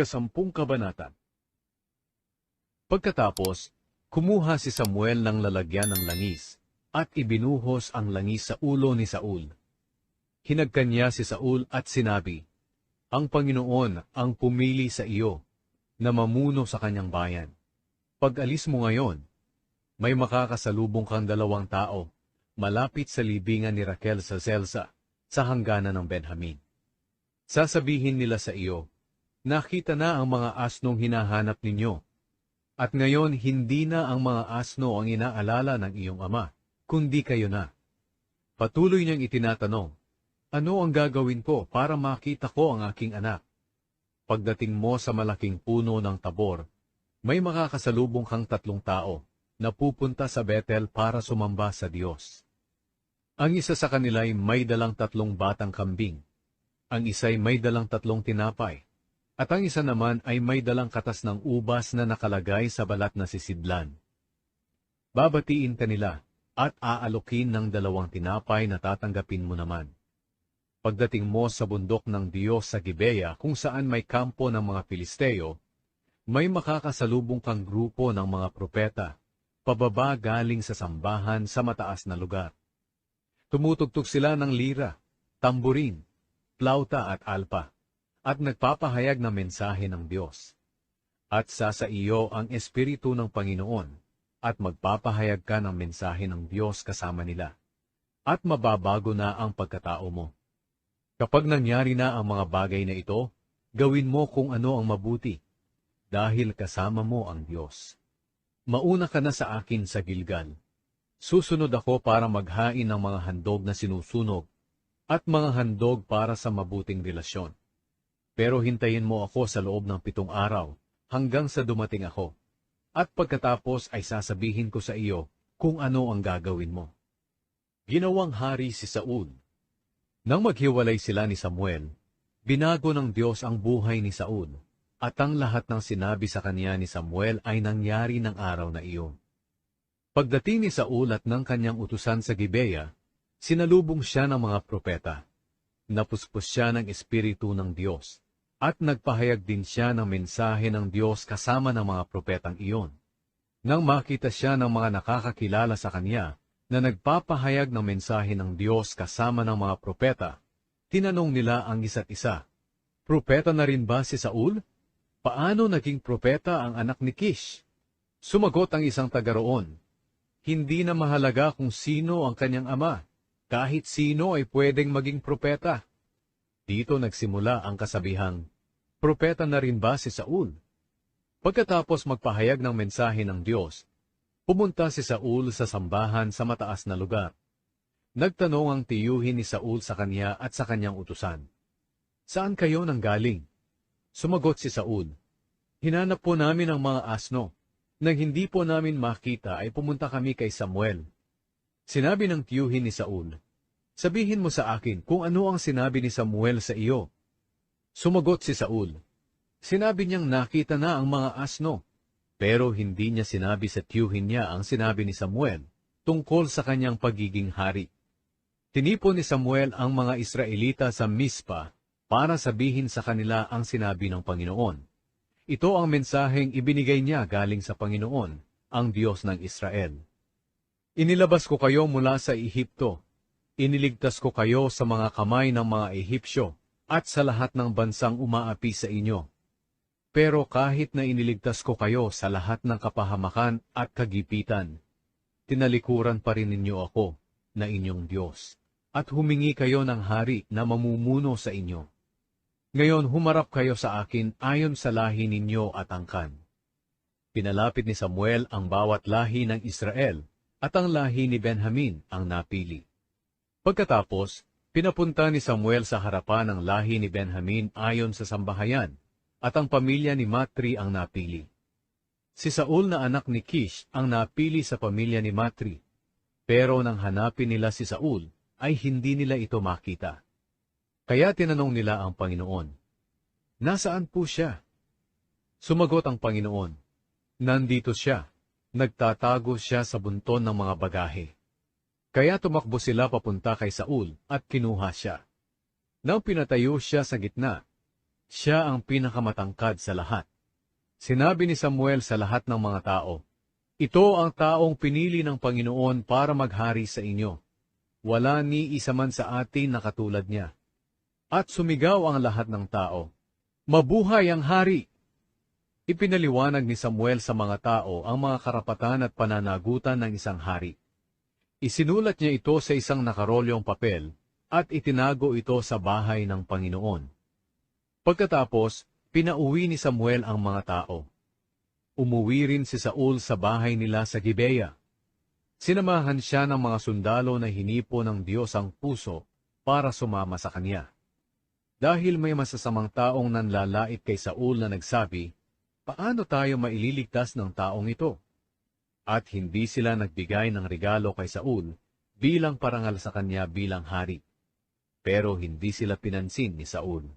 Ikasampung Kabanata Pagkatapos, kumuha si Samuel ng lalagyan ng langis, at ibinuhos ang langis sa ulo ni Saul. Hinagkan niya si Saul at sinabi, Ang Panginoon ang pumili sa iyo, na mamuno sa kanyang bayan. Pag alis mo ngayon, may makakasalubong kang dalawang tao, malapit sa libingan ni Raquel sa Zelsa, sa hangganan ng Benjamin. Sasabihin nila sa iyo, Nakita na ang mga asnong hinahanap ninyo, at ngayon hindi na ang mga asno ang inaalala ng iyong ama, kundi kayo na. Patuloy niyang itinatanong, Ano ang gagawin ko para makita ko ang aking anak? Pagdating mo sa malaking puno ng tabor, may makakasalubong kang tatlong tao na pupunta sa Bethel para sumamba sa Diyos. Ang isa sa kanila ay may dalang tatlong batang kambing, ang isa'y may dalang tatlong tinapay, at ang isa naman ay may dalang katas ng ubas na nakalagay sa balat na sisidlan. Babatiin ka nila at aalokin ng dalawang tinapay na tatanggapin mo naman. Pagdating mo sa bundok ng Diyos sa Gibeya kung saan may kampo ng mga Pilisteo, may makakasalubong kang grupo ng mga propeta, pababa galing sa sambahan sa mataas na lugar. Tumutugtog sila ng lira, tamburin, plauta at alpa, at nagpapahayag ng mensahe ng Diyos. At sa iyo ang Espiritu ng Panginoon, at magpapahayag ka ng mensahe ng Diyos kasama nila, at mababago na ang pagkatao mo. Kapag nangyari na ang mga bagay na ito, gawin mo kung ano ang mabuti, dahil kasama mo ang Diyos. Mauna ka na sa akin sa Gilgal. Susunod ako para maghain ng mga handog na sinusunog at mga handog para sa mabuting relasyon. Pero hintayin mo ako sa loob ng pitong araw hanggang sa dumating ako. At pagkatapos ay sasabihin ko sa iyo kung ano ang gagawin mo. Ginawang hari si Saul nang maghiwalay sila ni Samuel, binago ng Diyos ang buhay ni Saul, at ang lahat ng sinabi sa kanya ni Samuel ay nangyari ng araw na iyon. Pagdating ni Saul at ng kanyang utusan sa Gibeya, sinalubong siya ng mga propeta. Napuspos siya ng Espiritu ng Diyos, at nagpahayag din siya ng mensahe ng Diyos kasama ng mga propetang iyon. Nang makita siya ng mga nakakakilala sa kanya, na nagpapahayag ng mensahe ng Diyos kasama ng mga propeta, tinanong nila ang isa't isa, Propeta na rin ba si Saul? Paano naging propeta ang anak ni Kish? Sumagot ang isang taga roon, Hindi na mahalaga kung sino ang kanyang ama, kahit sino ay pwedeng maging propeta. Dito nagsimula ang kasabihang, Propeta na rin ba si Saul? Pagkatapos magpahayag ng mensahe ng Diyos, Pumunta si Saul sa sambahan sa mataas na lugar. Nagtanong ang tiyuhin ni Saul sa kanya at sa kanyang utusan. Saan kayo nang galing? Sumagot si Saul. Hinanap po namin ang mga asno. Nang hindi po namin makita ay pumunta kami kay Samuel. Sinabi ng tiyuhin ni Saul, Sabihin mo sa akin kung ano ang sinabi ni Samuel sa iyo. Sumagot si Saul, Sinabi niyang nakita na ang mga asno pero hindi niya sinabi sa tiyuhin niya ang sinabi ni Samuel tungkol sa kanyang pagiging hari. Tinipon ni Samuel ang mga Israelita sa Mispa para sabihin sa kanila ang sinabi ng Panginoon. Ito ang mensaheng ibinigay niya galing sa Panginoon, ang Diyos ng Israel. Inilabas ko kayo mula sa Ehipto. Iniligtas ko kayo sa mga kamay ng mga Ehipsyo at sa lahat ng bansang umaapi sa inyo. Pero kahit na iniligtas ko kayo sa lahat ng kapahamakan at kagipitan, tinalikuran pa rin ninyo ako na inyong Diyos, at humingi kayo ng hari na mamumuno sa inyo. Ngayon humarap kayo sa akin ayon sa lahi ninyo at angkan. Pinalapit ni Samuel ang bawat lahi ng Israel, at ang lahi ni Benjamin ang napili. Pagkatapos, pinapunta ni Samuel sa harapan ng lahi ni Benjamin ayon sa sambahayan, at ang pamilya ni Matri ang napili. Si Saul na anak ni Kish ang napili sa pamilya ni Matri, pero nang hanapin nila si Saul, ay hindi nila ito makita. Kaya tinanong nila ang Panginoon, Nasaan po siya? Sumagot ang Panginoon, Nandito siya, nagtatago siya sa bunton ng mga bagahe. Kaya tumakbo sila papunta kay Saul at kinuha siya. Nang pinatayo siya sa gitna, Siya ang pinakamatangkad sa lahat. Sinabi ni Samuel sa lahat ng mga tao, Ito ang taong pinili ng Panginoon para maghari sa inyo. Wala ni isa man sa atin na katulad niya. At sumigaw ang lahat ng tao, Mabuhay ang hari! Ipinaliwanag ni Samuel sa mga tao ang mga karapatan at pananagutan ng isang hari. Isinulat niya ito sa isang nakarolyong papel at itinago ito sa bahay ng Panginoon. Pagkatapos, pinauwi ni Samuel ang mga tao. Umuwi rin si Saul sa bahay nila sa Gibeya. Sinamahan siya ng mga sundalo na hinipo ng Diyos ang puso para sumama sa kanya. Dahil may masasamang taong nanlalait kay Saul na nagsabi, Paano tayo maililigtas ng taong ito? At hindi sila nagbigay ng regalo kay Saul bilang parangal sa kanya bilang hari. Pero hindi sila pinansin ni Saul.